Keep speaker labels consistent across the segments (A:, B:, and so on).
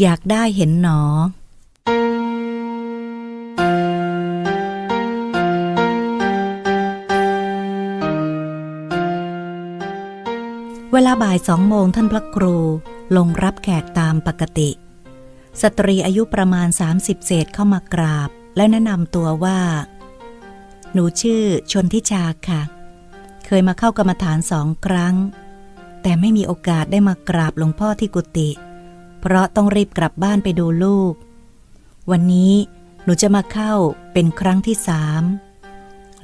A: อยากได้เห็นหนอ เวลาบ่ายสองโมงท่านพระครูลงรับแขกตามปกติ สตรีอายุประมาณ 30 เศษเข้ามากราบ และแนะนำตัวว่า หนูชื่อชนทิชาค่ะ เคยมาเข้ากรรมฐานสองครั้ง แต่ไม่มีโอกาสได้มากราบหลวงพ่อที่กุฏิเเพราะต้องรีบกลับบ้านไปดูลูก วันนี้หนูจะมาเข้าเป็นครั้งที่สาม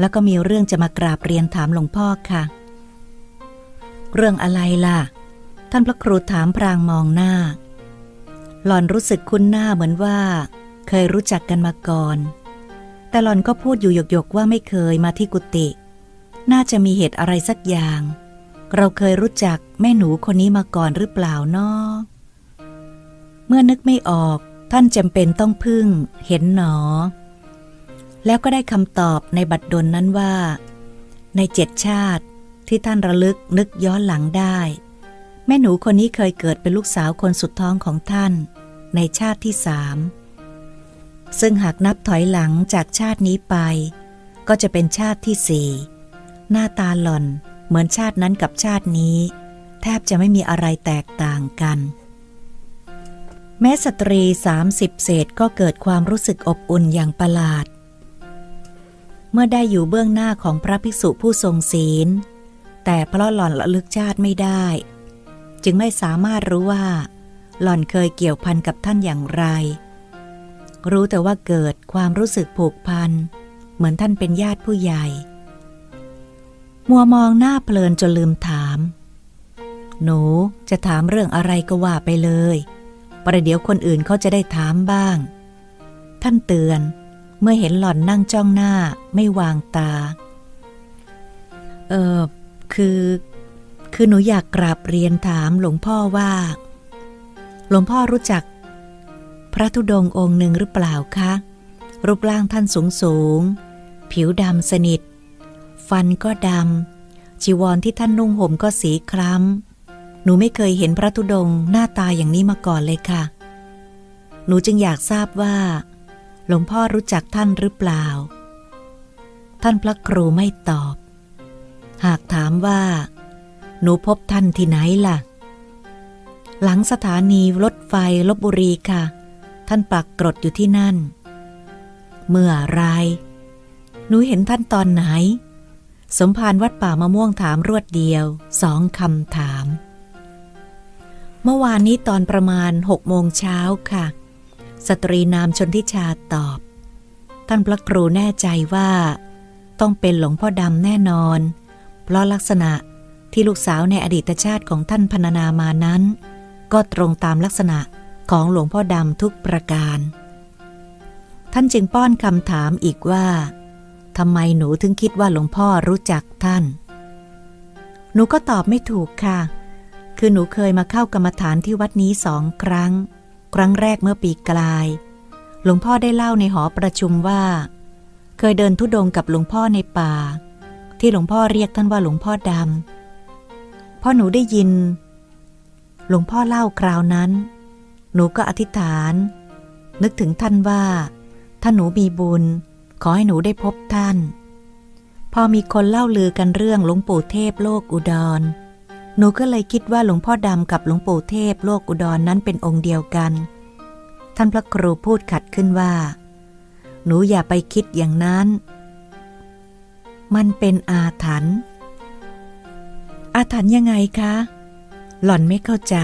A: แล้วก็มีเรื่องจะมากราบเรียนถามหลวงพ่อค่ะ เรื่องอะไรล่ะ ท่านพระครูถามพรางมองหน้า หล่อนรู้สึกคุ้นหน้าเหมือนว่า เคยรู้จักกันมาก่อน แต่หล่อนก็พูดอยู่หยกๆว่าไม่เคยมาที่กุฏิน่าจะมีเหตุอะไรสักอย่าง เราเคยรู้จักแม่หนูคนนี้มาก่อนหรือเปล่านาะ เมื่อนึกไม่ออกท่านจำเป็นต้องพึ่ง เห็นหนอ แล้วก็ได้คำตอบในบัดดลนั้นว่า ในเจ็ดชาติที่ท่านระลึกนึกย้อนหลังได้ แม่หนูคนนี้เคยเกิดเป็นลูกสาวคนสุดท้องของท่าน ในชาติที่สามซึ่งหากนับถอยหลังจากชาตินี้ไป ก็จะเป็นชาติที่สี่หน้าตาหล่อนเหมือนชาตินั้นกับชาตินี้ แทบจะไม่มีอะไรแตกต่างกัน แม้สตรีสามสิบเศษก็เกิดความรู้สึกอบอุ่นอย่างประหลาด เมื่อได้อยู่เบื้องหน้าของพระภิกษุผู้ทรงศีล แต่เพราะหล่อนระลึกชาติไม่ได้ จึงไม่สามารถรู้ว่า หล่อนเคยเกี่ยวพันกับท่านอย่างไร รู้แต่ว่าเกิดความรู้สึกผูกพัน เหมือนท่านเป็นญาติผู้ใหญ่ มัวมองหน้าเพลินจนลืมถาม หนูจะถามเรื่องอะไรก็ว่าไปเลย ประเดี๋ยวคนอื่นเขาจะได้ถามบ้าง ท่านเตือน เมื่อเห็นหล่อนนั่งจ้องหน้าไม่วางตา เออคือ คือหนูอยากกราบเรียนถามหลวงพ่อว่า หลวงพ่อรู้จัก พระธุดงค์องค์หนึ่งหรือเปล่าคะ รูปร่างท่านสูงสูง ผิวดำสนิท ฟันก็ดำจีวรที่ท่านนุ่งห่มก็สีคล้ำ หนูไม่เคยเห็นพระธุดงค์หน้าตาอย่างนี้มาก่อนเลยค่ะ หนูจึงอยากทราบว่า หลวงพ่อรู้จักท่านหรือเปล่า ท่านพระครูไม่ตอบ หากถามว่า หนูพบท่านที่ไหนล่ะ หลังสถานีรถไฟลบบุรีค่ะ ท่านปักกรดอยู่ที่นั่น เมื่อไร หนูเห็นท่านตอนไหน สมภารวัดป่ามะม่วงถามรวดเดียวสองคำถาม เมื่อวานนี้ตอนประมาณหกโมงเช้าค่ะ สตรีนามชนทิชาตอบ ท่านพระครูแน่ใจว่า ต้องเป็นหลวงพ่อดำแน่นอน เพราะลักษณะที่ลูกสาวในอดีตชาติของท่านพรรณนามานั้น ก็ตรงตามลักษณะของหลวงพ่อดำทุกประการ ท่านจึงป้อนคำถามอีกว่าทำไมหนูถึงคิดว่าหลวงพ่อรู้จักท่าน หนูก็ตอบไม่ถูกค่ะ คือหนูเคยมาเข้ากรรมฐานที่วัดนี้สองครั้ง ครั้งแรกเมื่อปีกลาย หลวงพ่อได้เล่าในหอประชุมว่า เคยเดินทุดงกับหลวงพ่อในป่า ที่หลวงพ่อเรียกท่านว่าหลวงพ่อดำพอหนูได้ยิน หลวงพ่อเล่าคราวนั้น หนูก็อธิษฐาน นึกถึงท่านว่า ถ้าหนูมีบุญ ขอให้หนูได้พบท่าน พอมีคนเล่าลือกันเรื่องหลวงปู่เทพโลกอุดร หนูก็เลยคิดว่าหลวงพ่อดำกับหลวงปู่เทพโลกอุดรนนั้นเป็นองค์เดียวกัน ท่านพระครูพูดขัดขึ้นว่า หนูอย่าไปคิดอย่างนั้น มันเป็นอาถรรพ์ อาถรรพ์ยังไงคะ หล่อนไม่เข้าใจ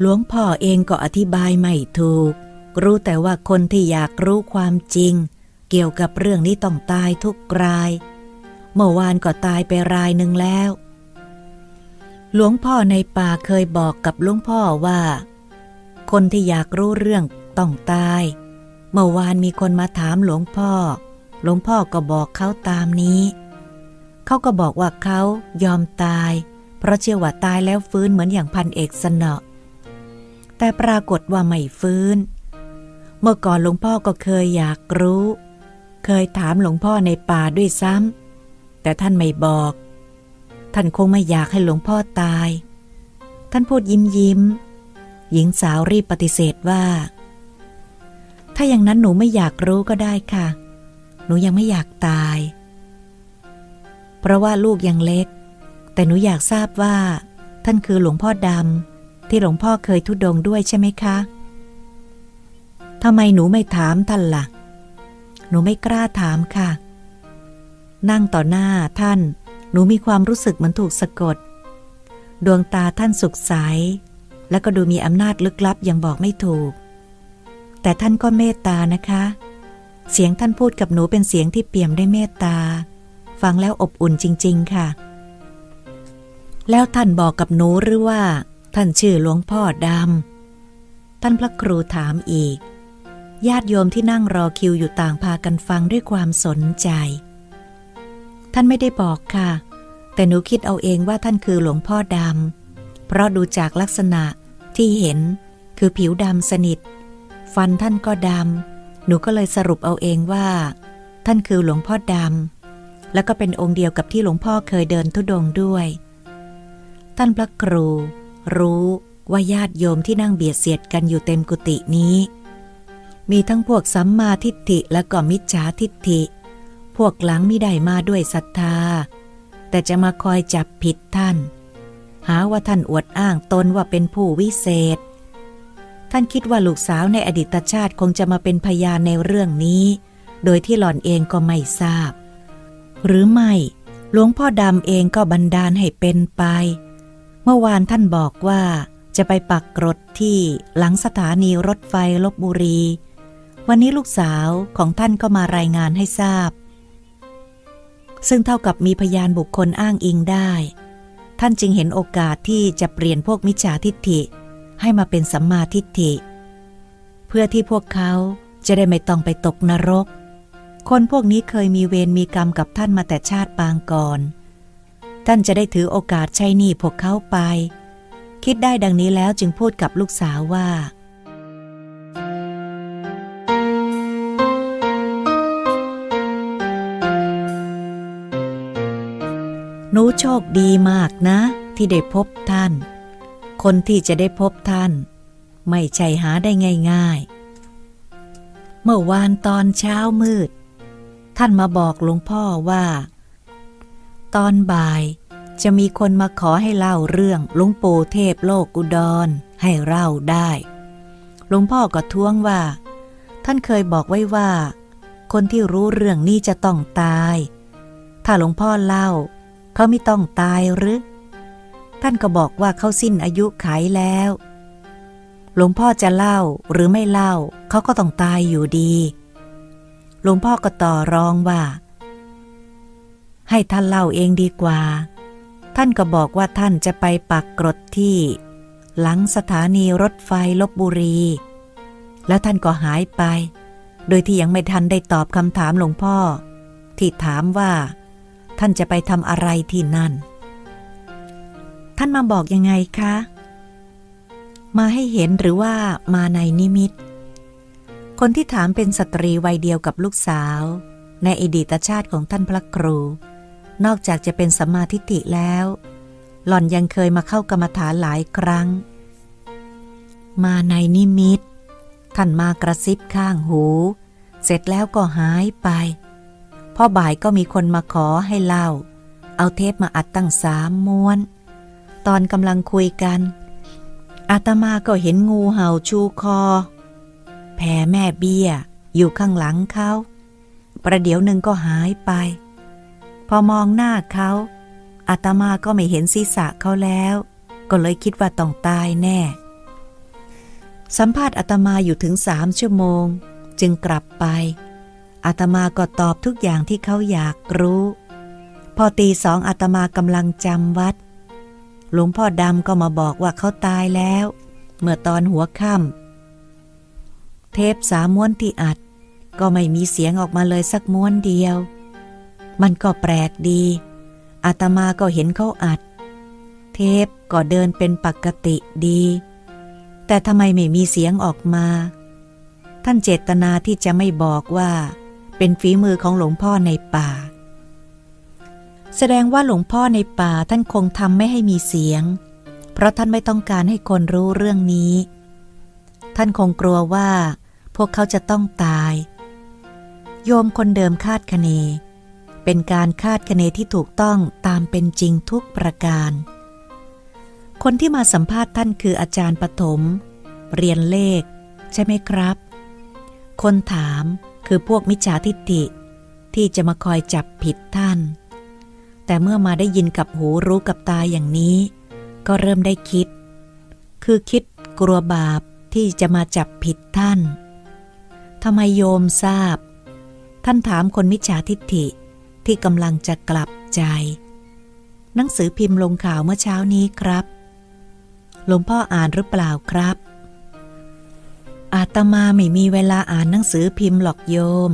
A: หลวงพ่อเองก็อธิบายไม่ถูก รู้แต่ว่าคนที่อยากรู้ความจริง เกี่ยวกับเรื่องนี้ต้องตายทุกราย เมื่อวานก็ตายไปรายหนึ่งแล้ว หลวงพ่อในป่าเคยบอกกับหลวงพ่อว่า คนที่อยากรู้เรื่องต้องตาย เมื่อวานมีคนมาถามหลวงพ่อ หลวงพ่อก็บอกเขาตามนี้ เขาก็บอกว่าเขายอมตาย เพราะเชื่อว่าตายแล้วฟื้นเหมือนอย่างพันเอกสนอแต่ปรากฏว่าไม่ฟื้น เมื่อก่อนหลวงพ่อก็เคยอยากรู้ เคยถามหลวงพ่อในป่าด้วยซ้ำแต่ท่านไม่บอก ท่านคงไม่อยากให้หลวงพ่อตาย ท่านพูดยิ้มยิ้ม หญิงสาวรีบปฏิเสธว่า ถ้าอย่างนั้นหนูไม่อยากรู้ก็ได้ค่ะ หนูยังไม่อยากตาย เพราะว่าลูกยังเล็ก แต่หนูอยากทราบว่า ท่านคือหลวงพ่อดำที่หลวงพ่อเคยทุดงด้วยใช่ไหมคะทำไมหนูไม่ถามท่านละ่ะ หนูไม่กล้าถามค่ะ นั่งต่อหน้าท่าน หนูมีความรู้สึกเหมือนถูกสะกด ดวงตาท่านสุขใส และก็ดูมีอำนาจลึกลับยังบอกไม่ถูก แต่ท่านก็เมตตานะคะ เสียงท่านพูดกับหนูเป็นเสียงที่เปี่ยมด้วยเมตตา ฟังแล้วอบอุ่นจริง ๆ ค่ะ แล้วท่านบอกกับหนูหรือว่า ท่านชื่อหลวงพ่อดำ ท่านพระครูถามอีก ญาติโยมที่นั่งรอคิวอยู่ต่างพากันฟังด้วยความสนใจ ท่านไม่ได้บอกค่ะ แต่หนูคิดเอาเองว่าท่านคือหลวงพ่อดำ เพราะดูจากลักษณะที่เห็นคือผิวดำสนิท ฟันท่านก็ดำ หนูก็เลยสรุปเอาเองว่า ท่านคือหลวงพ่อดำ แล้วก็เป็นองค์เดียวกับที่หลวงพ่อเคยเดินทุดงด้วย ท่านพระครู รู้ว่าญาติโยมที่นั่งเบียดเสียดกันอยู่เต็มกุฏินี้ มีทั้งพวกสัมมาทิฏฐิและก็มิจฉาทิฏฐิ พวกหลังไมิได้มาด้วยศรัทธา แต่จะมาคอยจับผิดท่าน หาว่าท่านอวดอ้างตนว่าเป็นผู้วิเศษ ท่านคิดว่าลูกสาวในอดีตชาติคงจะมาเป็นพยานในเรื่องนี้ โดยที่หล่อนเองก็ไม่ทราบ หรือไม่หลวงพ่อดำเองก็บันดาลให้เป็นไป เมื่อวานท่านบอกว่าจะไปปักกรดที่หลังสถานีรถไฟลบบุรี วันนี้ลูกสาวของท่านก็มารายงานให้ทราบ ซึ่งเท่ากับมีพยานบุคคลอ้างอิงได้ ท่านจึงเห็นโอกาสที่จะเปลี่ยนพวกมิจฉาทิฏฐิให้มาเป็นสัมมาทิฏฐิ เพื่อที่พวกเขาจะได้ไม่ต้องไปตกนรก คนพวกนี้เคยมีเวรมีกรรมกับท่านมาแต่ชาติปางก่อน ท่านจะได้ถือโอกาสใช้หนี้พวกเขาไป คิดได้ดังนี้แล้วจึงพูดกับลูกสาวว่า นูโชคดีมากนะ ที่ได้พบท่าน คนที่จะได้พบท่าน ไม่ใช่หาได้ง่าย ๆ เมื่อวานตอนเช้ามืด ท่านมาบอกหลวงพ่อว่า ตอนบ่ายจะมีคนมาขอให้เล่าเรื่องหลวงปู่เทพโลกอุดรให้เล่าได้หลวงพ่อก็ท้วงว่า ท่านเคยบอกไว้ว่า คนที่รู้เรื่องนี้จะต้องตาย ถ้าหลวงพ่อเล่า เขาไม่ต้องตายหรือ ท่านก็บอกว่าเขาสิ้นอายุไขแล้ว หลวงพ่อจะเล่าหรือไม่เล่า เขาก็ต้องตายอยู่ดี หลวงพ่อก็ต่อรองว่า ให้ท่านเล่าเองดีกว่า ท่านก็บอกว่าท่านจะไปปักกรดที่ หลังสถานีรถไฟลบบุรี แล้วท่านก็หายไป โดยที่ยังไม่ทันได้ตอบคำถามหลวงพ่อ ที่ถามว่า ท่านจะไปทำอะไรที่นั่น ท่านมาบอกยังไงคะ มาให้เห็นหรือว่ามาในนิมิต คนที่ถามเป็นสตรีวัยเดียวกับลูกสาว ในอดีตชาติของท่านพระครู นอกจากจะเป็นสัมมาทิฏฐิแล้ว หล่อนยังเคยมาเข้ากรรมฐานหลายครั้ง มาในนิมิต ท่านมากระซิบข้างหู เสร็จแล้วก็หายไป พ่อบ่ายก็มีคนมาขอให้เล่า เอาเทปมาอัดตั้งสามม้วน ตอนกำลังคุยกัน อาตมาก็เห็นงูเห่าชูคอ แผ่แม่เบี้ย อยู่ข้างหลังเขา ประเดี๋ยวหนึ่งก็หายไป พอมองหน้าเขาอาตมาก็ไม่เห็นศีรษะเขาแล้ว ก็เลยคิดว่าต้องตายแน่ สัมภาษณ์อาตมาอยู่ถึงสามชั่วโมง จึงกลับไป อาตมาก็ตอบทุกอย่างที่เขาอยากรู้ พอตีสองอาตมากำลังจำวัด หลวงพ่อดำก็มาบอกว่าเขาตายแล้ว เมื่อตอนหัวค่ำเทปสามม้วนที่อัด ก็ไม่มีเสียงออกมาเลยสักม้วนเดียว มันก็แปลกดีอาตมาก็เห็นเขาอัด เทปก็เดินเป็นปกติดี แต่ทำไมไม่มีเสียงออกมา ท่านเจตนาที่จะไม่บอกว่า เป็นฝีมือของหลวงพ่อในป่า แสดงว่าหลวงพ่อในป่าท่านคงทำไม่ให้มีเสียง เพราะท่านไม่ต้องการให้คนรู้เรื่องนี้ ท่านคงกลัวว่า พวกเขาจะต้องตาย โยมคนเดิมคาดคะเน เป็นการคาดคะเนที่ถูกต้องตามเป็นจริงทุกประการ คนที่มาสัมภาษณ์ท่านคืออาจารย์ปฐมเรียนเลข ใช่ไหมครับ คนถาม คือพวกมิจฉาทิฏฐิที่จะมาคอยจับผิดท่าน แต่เมื่อมาได้ยินกับหูรู้กับตาอย่างนี้ ก็เริ่มได้คิด คือคิดกลัวบาปที่จะมาจับผิดท่านทำไมโยมทราบ ท่านถามคนมิจฉาทิฏฐิที่กำลังจะกลับใจ หนังสือพิมพ์ลงข่าวเมื่อเช้านี้ครับ หลวงพ่ออ่านหรือเปล่าครับ อาตมาไม่มีเวลาอ่านหนังสือพิมพ์หรอกโยม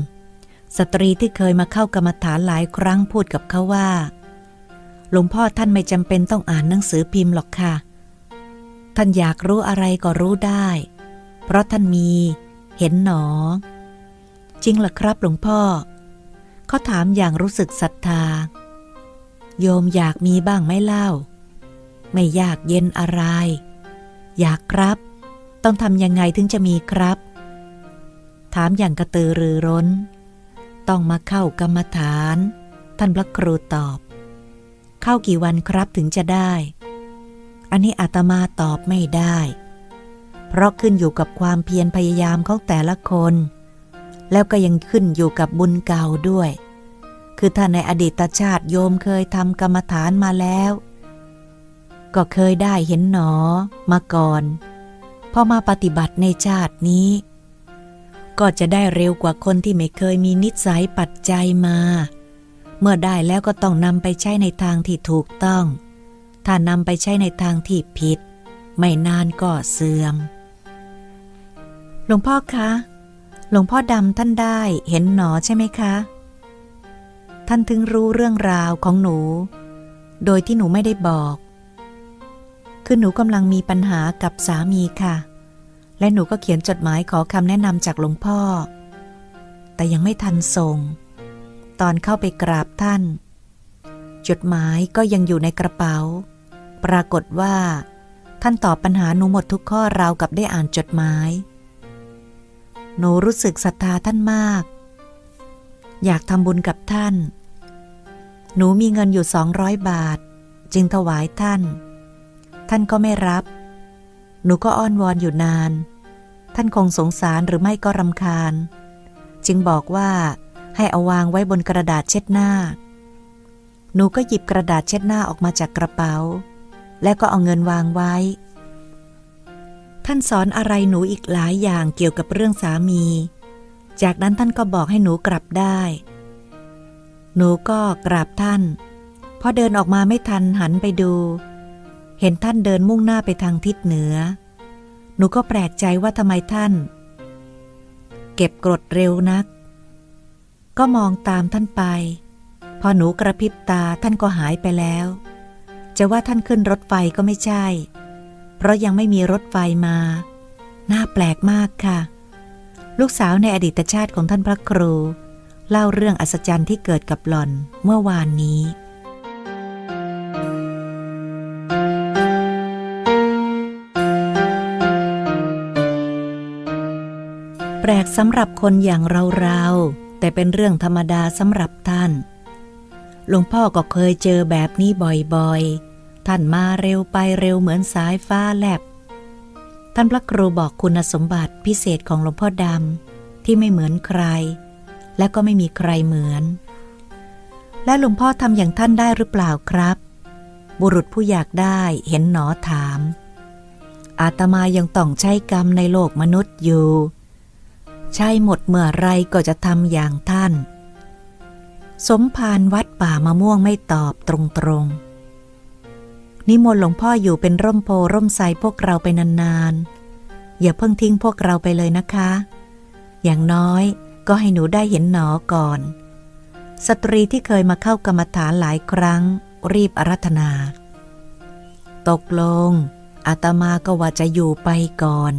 A: สตรีที่เคยมาเข้ากรรมฐานหลายครั้งพูดกับเขาว่า หลวงพ่อท่านไม่จำเป็นต้องอ่านหนังสือพิมพ์หรอกค่ะ ท่านอยากรู้อะไรก็รู้ได้ เพราะท่านมี เห็นหนอ จริงหรอครับหลวงพ่อ เขาถามอย่างรู้สึกศรัทธา โยมอยากมีบ้างไหมเล่า ไม่อยากเย็นอะไร อยากครับ ต้องทำยังไงถึงจะมีครับ ถามอย่างกระตือรือร้น ต้องมาเข้ากรรมฐาน ท่านพระครูตอบ เข้ากี่วันครับถึงจะได้ อันนี้อาตมาตอบไม่ได้ เพราะขึ้นอยู่กับความเพียรพยายามของแต่ละคน แล้วก็ยังขึ้นอยู่กับบุญเก่าด้วย คือถ้าในอดีตชาติโยมเคยทำกรรมฐานมาแล้ว ก็เคยได้เห็นหนอมาก่อน พอมาปฏิบัติในชาตินี้ ก็จะได้เร็วกว่าคนที่ไม่เคยมีนิสัยปัจจัยมา เมื่อได้แล้วก็ต้องนำไปใช้ในทางที่ถูกต้อง ถ้านำไปใช้ในทางที่ผิด ไม่นานก็เสื่อม หลวงพ่อคะ หลวงพ่อดำท่านได้เห็นหนอใช่ไหมคะ ท่านถึงรู้เรื่องราวของหนู โดยที่หนูไม่ได้บอก คือหนูกำลังมีปัญหากับสามีค่ะ และหนูก็เขียนจดหมายขอคำแนะนำจากหลวงพ่อ แต่ยังไม่ทันส่ง ตอนเข้าไปกราบท่าน จดหมายก็ยังอยู่ในกระเป๋า ปรากฏว่า ท่านตอบปัญหาหนูหมดทุกข้อราวกับได้อ่านจดหมาย หนูรู้สึกศรัทธาท่านมาก อยากทำบุญกับท่าน หนูมีเงินอยู่สองร้อยบาท จึงถวายท่าน ท่านก็ไม่รับ หนูก็อ้อนวอนอยู่นาน ท่านคงสงสารหรือไม่ก็รำคาญ จึงบอกว่าให้เอาวางไว้บนกระดาษเช็ดหน้า หนูก็หยิบกระดาษเช็ดหน้าออกมาจากกระเป๋า และก็เอาเงินวางไว้ ท่านสอนอะไรหนูอีกหลายอย่างเกี่ยวกับเรื่องสามี จากนั้นท่านก็บอกให้หนูกลับได้ หนูก็กราบท่านพอเดินออกมาไม่ทันหันไปดู เห็นท่านเดินมุ่งหน้าไปทางทิศเหนือ หนูก็แปลกใจว่าทำไมท่าน เก็บกรดเร็วนัก ก็มองตามท่านไป พอหนูกระพริบตาท่านก็หายไปแล้ว จะว่าท่านขึ้นรถไฟก็ไม่ใช่ เพราะยังไม่มีรถไฟมา น่าแปลกมากค่ะ ลูกสาวในอดีตชาติของท่านพระครู เล่าเรื่องอัศจรรย์ที่เกิดกับหล่อนเมื่อวานนี้ แปลกสำหรับคนอย่างเราๆ แต่เป็นเรื่องธรรมดาสำหรับท่าน หลวงพ่อก็เคยเจอแบบนี้บ่อยๆ ท่านมาเร็วไปเร็วเหมือนสายฟ้าแลบ ท่านพระครูบอกคุณสมบัติพิเศษของหลวงพ่อดำที่ไม่เหมือนใคร และก็ไม่มีใครเหมือน และหลวงพ่อทำอย่างท่านได้หรือเปล่าครับ บุรุษผู้อยากได้เห็นหนอถาม อาตมายังต้องใช้กรรมในโลกมนุษย์อยู่ ใช่หมดเมื่อไรก็จะทำอย่างท่าน สมภารวัดป่ามะม่วงไม่ตอบตรงๆ นิมนต์หลวงพ่ออยู่เป็นร่มโพร่มไทรพวกเราไปนานๆ อย่าเพิ่งทิ้งพวกเราไปเลยนะคะ อย่างน้อยก็ให้หนูได้เห็นหนอก่อน สตรีที่เคยมาเข้ากรรมฐานหลายครั้ง รีบอารัธนา ตกลงอาตมาก็ว่าจะอยู่ไปก่อน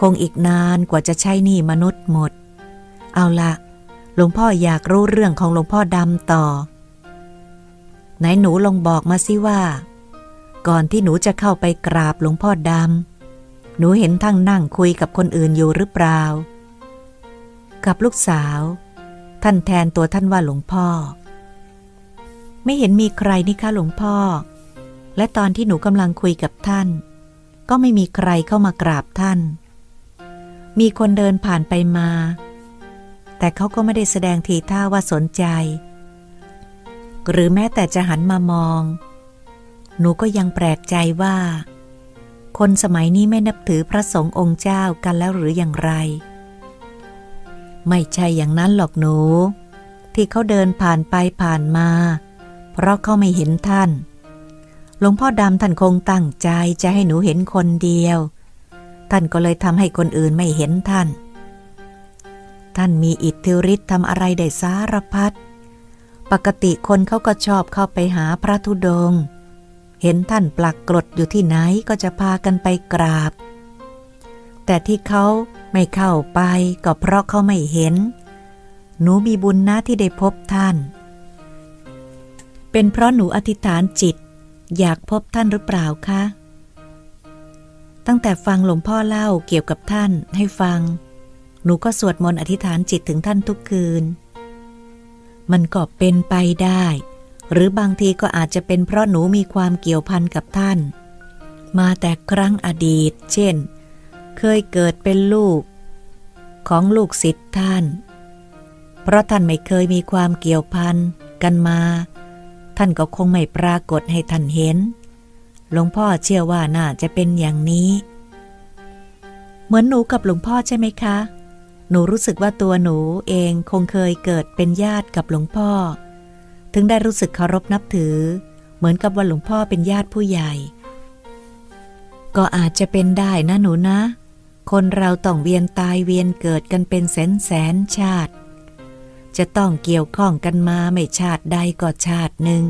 A: คงอีกนานกว่าจะใช้หนี่มนุษย์หมด เอาละหลวงพ่ออยากรู้เรื่องของหลวงพ่อดำต่อ ไหนหนูลองบอกมาสิว่า ก่อนที่หนูจะเข้าไปกราบหลวงพ่อดำหนูเห็นทั้งนั่งคุยกับคนอื่นอยู่หรือเปล่า กับลูกสาว ท่านแทนตัวท่านว่าหลวงพ่อ ไม่เห็นมีใครนี่คะหลวงพ่อ และตอนที่หนูกำลังคุยกับท่าน ก็ไม่มีใครเข้ามากราบท่าน มีคนเดินผ่านไปมา แต่เขาก็ไม่ได้แสดงทีท่าว่าสนใจ หรือแม้แต่จะหันมามอง หนูก็ยังแปลกใจว่า คนสมัยนี้ไม่นับถือพระสงฆ์องค์เจ้ากันแล้วหรืออย่างไร ไม่ใช่อย่างนั้นหรอกหนู ที่เขาเดินผ่านไปผ่านมา เพราะเขาไม่เห็นท่านหลวงพ่อดำท่านคงตั้งใจจะให้หนูเห็นคนเดียว ท่านก็เลยทำให้คนอื่นไม่เห็นท่าน ท่านมีอิทธิฤทธิ์ทำอะไรได้สารพัด ปกติคนเขาก็ชอบเข้าไปหาพระธุดง เห็นท่านปลักกรดอยู่ที่ไหนก็จะพากันไปกราบ แต่ที่เขาไม่เข้าไปก็เพราะเขาไม่เห็น หนูมีบุญนะที่ได้พบท่าน เป็นเพราะหนูอธิษฐานจิต อยากพบท่านหรือเปล่าคะ ตั้งแต่ฟังหลวงพ่อเล่าเกี่ยวกับท่านให้ฟัง หนูก็สวดมนต์อธิษฐานจิตถึงท่านทุกคืน มันก็เป็นไปได้ หรือบางทีก็อาจจะเป็นเพราะหนูมีความเกี่ยวพันกับท่าน มาแต่ครั้งอดีต เช่น เคยเกิดเป็นลูก ของลูกศิษย์ท่าน เพราะท่านไม่เคยมีความเกี่ยวพันกันมา ท่านก็คงไม่ปรากฏให้ท่านเห็น หลวงพ่อเชื่อว่าน่าจะเป็นอย่างนี้ เหมือนหนูกับหลวงพ่อใช่ไหมคะ หนูรู้สึกว่าตัวหนูเองคงเคยเกิดเป็นญาติกับหลวงพ่อ ถึงได้รู้สึกเคารพนับถือ เหมือนกับว่าหลวงพ่อเป็นญาติผู้ใหญ่ ก็อาจจะเป็นได้นะหนูนะ คนเราต้องเวียนตายเวียนเกิดกันเป็นแสนแสนชาติ จะต้องเกี่ยวข้องกันมาไม่ชาติใดก็ชาติหนึ่ง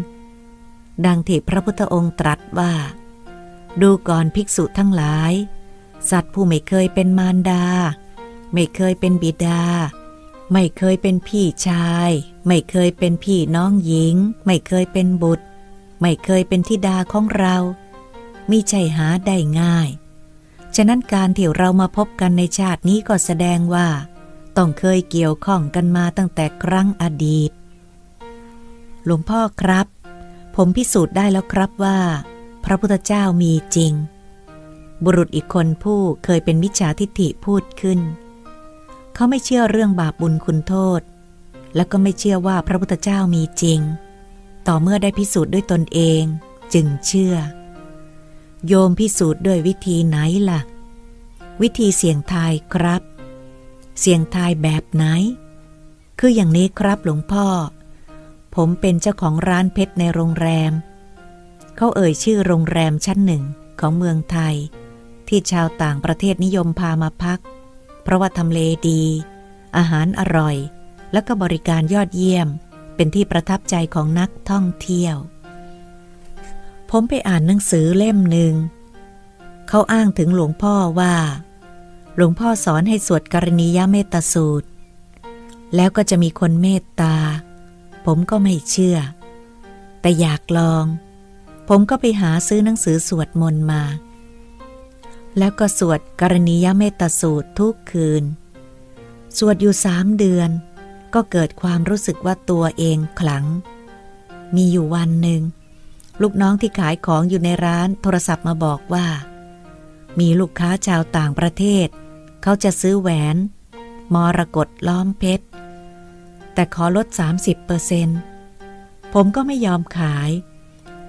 A: ดังที่พระพุทธองค์ตรัสว่า ดูก่อนภิกษุทั้งหลาย สัตว์ผู้ไม่เคยเป็นมารดา ไม่เคยเป็นบิดา ไม่เคยเป็นพี่ชาย ไม่เคยเป็นพี่น้องหญิง ไม่เคยเป็นบุตร ไม่เคยเป็นธิดาของเรามิใช่หาได้ง่าย ฉะนั้นการที่เรามาพบกันในชาตินี้ก็แสดงว่า ต้องเคยเกี่ยวข้องกันมาตั้งแต่ครั้งอดีต หลวงพ่อครับ ผมพิสูจน์ได้แล้วครับว่า พระพุทธเจ้ามีจริง บุรุษอีกคนผู้เคยเป็นมิจฉาทิฏฐิพูดขึ้น เขาไม่เชื่อเรื่องบาปบุญคุณโทษ แล้วก็ไม่เชื่อว่าพระพุทธเจ้ามีจริง ต่อเมื่อได้พิสูจน์ด้วยตนเอง จึงเชื่อ โยมพิสูจน์ด้วยวิธีไหนล่ะ วิธีเสี่ยงทายครับ เสี่ยงทายแบบไหน คืออย่างนี้ครับหลวงพ่อ ผมเป็นเจ้าของร้านเพชรในโรงแรม เขาเอ่ยชื่อโรงแรมชั้นหนึ่งของเมืองไทย ที่ชาวต่างประเทศนิยมพามาพัก เพราะว่าทำเลดี อาหารอร่อย และก็บริการยอดเยี่ยม เป็นที่ประทับใจของนักท่องเที่ยว ผมไปอ่านหนังสือเล่มหนึ่ง เขาอ้างถึงหลวงพ่อว่า หลวงพ่อสอนให้สวดกรณียเมตตาสูตร แล้วก็จะมีคนเมตตา ผมก็ไม่เชื่อ แต่อยากลอง ผมก็ไปหาซื้อหนังสือสวดมนต์มา แล้วก็สวดกรณียเมตสูตรทุกคืน สวดอยู่สามเดือน ก็เกิดความรู้สึกว่าตัวเองขลัง มีอยู่วันหนึ่ง ลูกน้องที่ขายของอยู่ในร้านโทรศัพท์มาบอกว่า มีลูกค้าชาวต่างประเทศ เขาจะซื้อแหวน มรกตล้อมเพชร แต่ขอลด 30เปอร์เซนผมก็ไม่ยอมขาย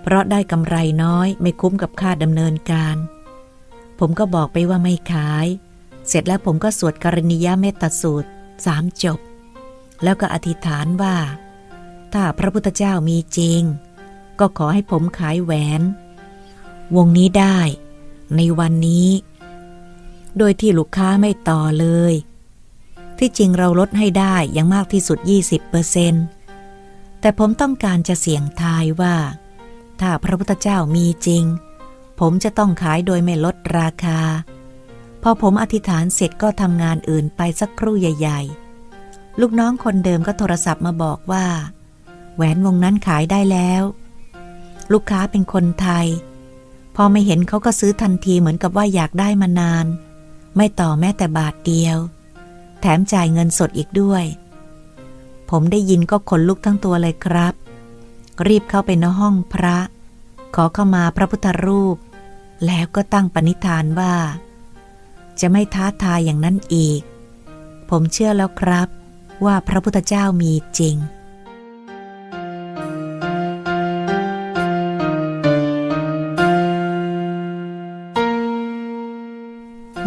A: เพราะได้กำไรน้อยไม่คุ้มกับค่าดำเนินการ ผมก็บอกไปว่าไม่ขาย เสร็จแล้วผมก็สวดกรณียเมตตาสูตรสามจบ แล้วก็อธิษฐานว่า ถ้าพระพุทธเจ้ามีจริง ก็ขอให้ผมขายแหวน วงนี้ได้ ในวันนี้ โดยที่ลูกค้าไม่ต่อเลย ที่จริงเราลดให้ได้อย่างมากที่สุด 20%เปอร์เซนแต่ผมต้องการจะเสี่ยงทายว่า ถ้าพระพุทธเจ้ามีจริง ผมจะต้องขายโดยไม่ลดราคา พอผมอธิษฐานเสร็จก็ทำงานอื่นไปสักครู่ใหญ่ ๆ ลูกน้องคนเดิมก็โทรศัพท์มาบอกว่า แหวนวงนั้นขายได้แล้ว ลูกค้าเป็นคนไทยพพอไม่เห็นเขาก็ซื้อทันทีเหมือนกับว่าอยากได้มานาน ไม่ต่อแม้แต่บาทเดียว แถมจ่ายเงินสดอีกด้วย ผมได้ยินก็ขนลุกทั้งตัวเลยครับ รีบเข้าไปในห้องพระ ขอเข้ามาพระพุทธรูป แล้วก็ตั้งปณิธานว่า จะไม่ท้าทายอย่างนั้นอีก ผมเชื่อแล้วครับ ว่าพระพุทธเจ้ามีจริง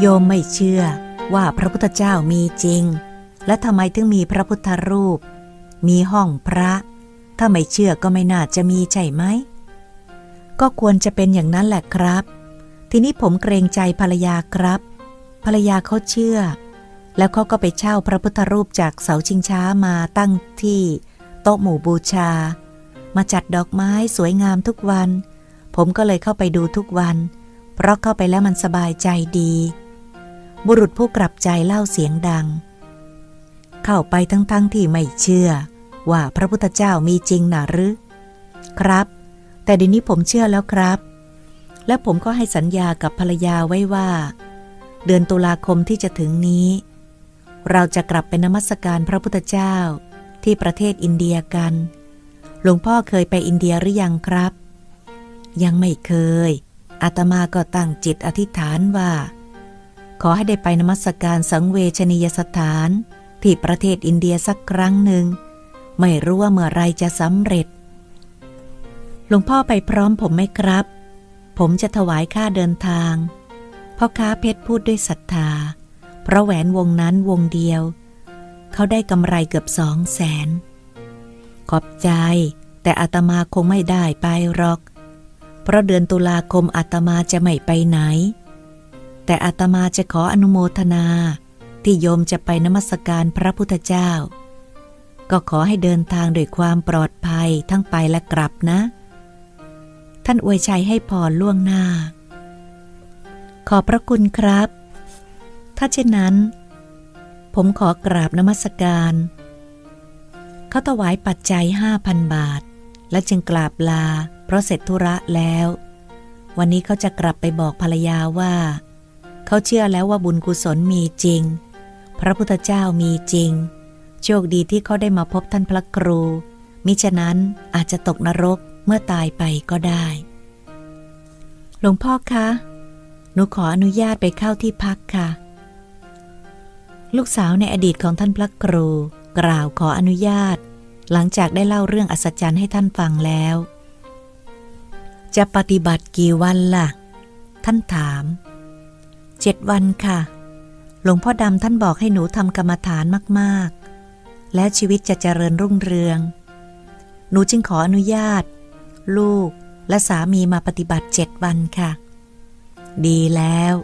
A: โยมไม่เชื่อ ว่าพระพุทธเจ้ามีจริง และทำไมถึงมีพระพุทธรูป มีห้องพระ ถ้าไม่เชื่อก็ไม่น่าจะมีใช่ไหม ก็ควรจะเป็นอย่างนั้นแหละครับ ทีนี้ผมเกรงใจภรรยาครับ ภรรยาเขาเชื่อ แล้วเขาก็ไปเช่าพระพุทธรูปจากเสาชิงช้ามาตั้งที่โต๊ะหมู่บูชา มาจัดดอกไม้สวยงามทุกวัน ผมก็เลยเข้าไปดูทุกวัน เพราะเข้าไปแล้วมันสบายใจดี บุรุษผู้กลับใจเล่าเสียงดัง เข้าไปทั้งๆทที่ไม่เชื่อ ว่าพระพุทธเจ้ามีจริงนะหรือ ครับ แต่เดี๋ยวนี้ผมเชื่อแล้วครับ และผมก็ให้สัญญากับภรรยาไว้ว่า เดือนตุลาคมที่จะถึงนี้ เราจะกลับไปนมัสการพระพุทธเจ้าที่ประเทศอินเดียกัน หลวงพ่อเคยไปอินเดียหรือยังครับ ยังไม่เคยอาตมาก็ตั้งจิตอธิษฐานว่า ขอให้ได้ไปนมัสการสังเวชนียสถาน ที่ประเทศอินเดียสักครั้งหนึ่ง ไม่รู้ว่าเมื่อไรจะสำเร็จ หลวงพ่อไปพร้อมผมไหมครับ ผมจะถวายค่าเดินทางพ่อค้าเพชรพูดด้วยศรัทธา เพราะแหวนวงนั้นวงเดียว เขาได้กำไรเกือบสองแสน ขอบใจ แต่อาตมาคงไม่ได้ไปหรอก เพราะเดือนตุลาคมอาตมาจะไม่ไปไหน แต่อาตมาจะขออนุโมทนาที่โยมจะไปนมัสการพระพุทธเจ้า ก็ขอให้เดินทางด้วยความปลอดภัยทั้งไปและกลับนะ ท่านอวยชัยให้พรล่วงหน้า ขอบพระคุณครับ ถ้าเช่นนั้น ผมขอกราบนมัสการเขาถวายปัจจัยห้าพันบาท และจึงกราบลา เพราะเสร็จธุระแล้ว วันนี้เขาจะกลับไปบอกภรรยาว่า เขาเชื่อแล้วว่าบุญกุศลมีจริง พระพุทธเจ้ามีจริง โชคดีที่เขาได้มาพบท่านพระครู มิฉะนั้นอาจจะตกนรกเมื่อตายไปก็ได้ หลวงพ่อคะ หนูขออนุญาตไปเข้าที่พักค่ะ ลูกสาวในอดีตของท่านพระครู กล่าวขออนุญาต หลังจากได้เล่าเรื่องอัศจรรย์ให้ท่านฟังแล้ว จะปฏิบัติกี่วันล่ะ ท่านถาม เจ็ดวันค่ะ หลวงพ่อดำท่านบอกให้หนูทำกรรมฐานมากๆ แล้วชีวิตจะเจริญรุ่งเรือง หนูจึงขออนุญาต ลูกและสามีมาปฏิบัติเจ็ดวันค่ะ ดีแล้ว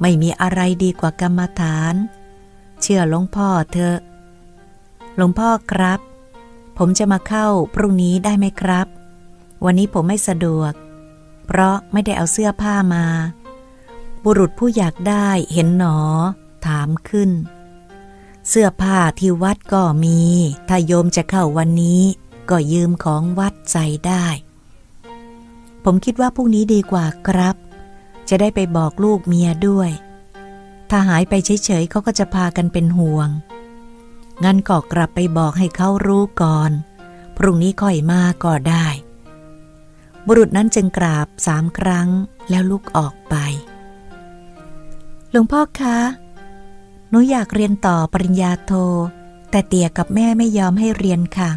A: ไม่มีอะไรดีกว่ากรรมฐาน เชื่อหลวงพ่อเถอะ หลวงพ่อครับ ผมจะมาเข้าพรุ่งนี้ได้ไหมครับ วันนี้ผมไม่สะดวก เพราะไม่ได้เอาเสื้อผ้ามา บุรุษผู้อยากได้เห็นหนอ ถามขึ้น เสื้อผ้าที่วัดก็มี ถ้าโยมจะเข้าวันนี้ก็ยืมของวัดใส่ได้ ผมคิดว่าพรุ่งนี้ดีกว่าครับ จะได้ไปบอกลูกเมียด้วย ถ้าหายไปเฉยๆเขาก็จะพากันเป็นห่วง งั้นก็กลับไปบอกให้เขารู้ก่อน พรุ่งนี้ค่อยมาก็ได้ บุรุษนั้นจึงกราบสามครั้งแล้วลุกออกไป หลวงพ่อคะ หนูอยากเรียนต่อปริญญาโท แต่เตี่ยกับแม่ไม่ยอมให้เรียนค่ะ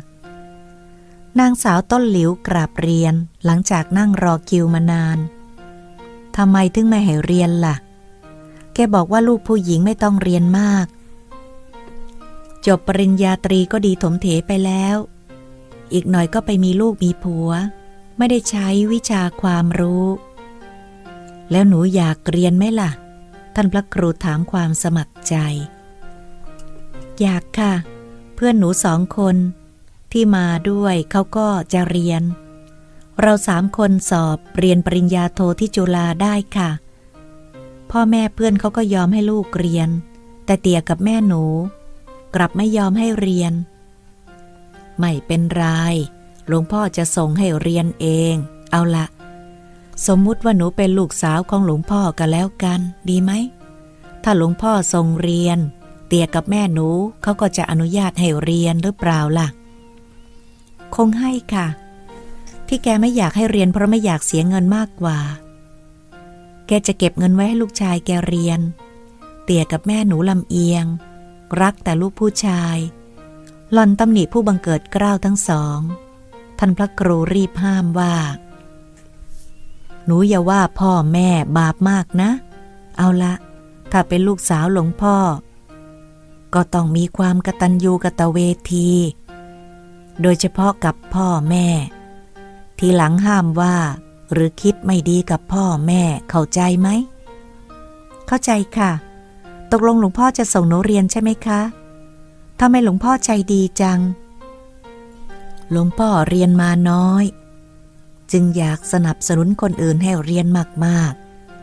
A: นางสาวต้นหลิวกราบเรียนหลังจากนั่งรอคิวมานาน ทำไมถึงไม่ให้เรียนล่ะ แกบอกว่าลูกผู้หญิงไม่ต้องเรียนมาก จบปริญญาตรีก็ดีถมเถไปแล้ว อีกหน่อยก็ไปมีลูกมีผัว ไม่ได้ใช้วิชาความรู้ แล้วหนูอยากเรียนไหมล่ะ ท่านพระครูถามความสมัครใจ อยากค่ะ เพื่อนหนูสองคนที่มาด้วยเขาก็จะเรียน เราสามคนสอบเรียนปริญญาโทที่จุฬาได้ค่ะ พ่อแม่เพื่อนเขาก็ยอมให้ลูกเรียน แต่เตี่ยกับแม่หนู กลับไม่ยอมให้เรียน ไม่เป็นไรหลวงพ่อจะส่งให้เรียนเอง เอาละ สมมุติว่าหนูเป็นลูกสาวของหลวงพ่อกันแล้วกัน ดีไหม ถ้าหลวงพ่อทรงเรียน เตี่ยกับแม่หนูเขาก็จะอนุญาตให้เรียนหรือเปล่าล่ะ คงให้ค่ะ ที่แกไม่อยากให้เรียนเพราะไม่อยากเสียเงินมากกว่า แกจะเก็บเงินไว้ให้ลูกชายแกเรียน เตี่ยกับแม่หนูลำเอียง รักแต่ลูกผู้ชายหล่อนตำหนิผู้บังเกิดเกล้าวทั้งสอง ท่านพระครูรีบห้ามว่า หนูอย่าว่าพ่อแม่บาปมากนะ เอาละถ้าเป็นลูกสาวหลวงพ่อ ก็ต้องมีความกตัญญูกตเวที โดยเฉพาะกับพ่อแม่ ทีหลังห้ามว่า หรือคิดไม่ดีกับพ่อแม่เข้าใจไหม เข้าใจค่ะ ตกลงหลวงพ่อจะส่งหนูเรียนใช่ไหมคะทำไมหลวงพ่อใจดีจัง หลวงพ่อเรียนมาน้อย จึงอยากสนับสนุนคนอื่นให้เรียนมาก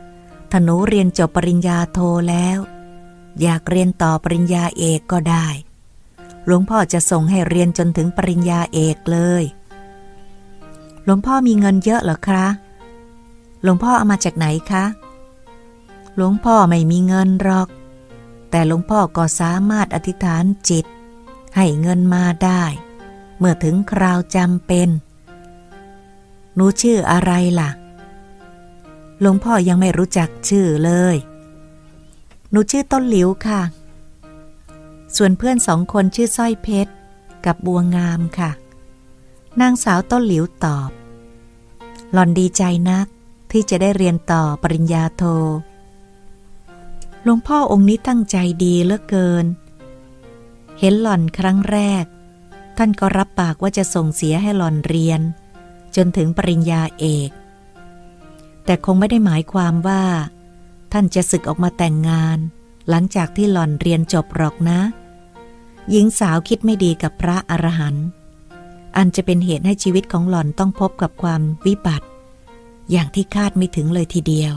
A: ๆถ้าหนูเรียนจบปริญญาโทแล้ว อยากเรียนต่อปริญญาเอกก็ได้ หลวงพ่อจะส่งให้เรียนจนถึงปริญญาเอกเลย หลวงพ่อมีเงินเยอะเหรอคะ หลวงพ่อเอามาจากไหนคะ หลวงพ่อไม่มีเงินหรอก แต่หลวงพ่อก็สามารถอธิษฐานจิต ให้เงินมาได้ เมื่อถึงคราวจำเป็น หนูชื่ออะไรล่ะ หลวงพ่อยังไม่รู้จักชื่อเลย หนูชื่อต้นหลิวค่ะ ส่วนเพื่อนสองคนชื่อสร้อยเพชร กับบัวงามค่ะ นางสาวต้นหลิวตอบ หล่อนดีใจนักที่จะได้เรียนต่อปริญญาโท หลวงพ่อองค์นี้ตั้งใจดีเหลือเกิน เห็นหล่อนครั้งแรก ท่านก็รับปากว่าจะส่งเสียให้หล่อนเรียน จนถึงปริญญาเอก แต่คงไม่ได้หมายความว่า ท่านจะศึกออกมาแต่งงาน หลังจากที่หล่อนเรียนจบหรอกนะ หญิงสาวคิดไม่ดีกับพระอรหันต์อันจะเป็นเหตุให้ชีวิตของหล่อนต้องพบกับความวิบัติ อย่างที่คาดไม่ถึงเลยทีเดียว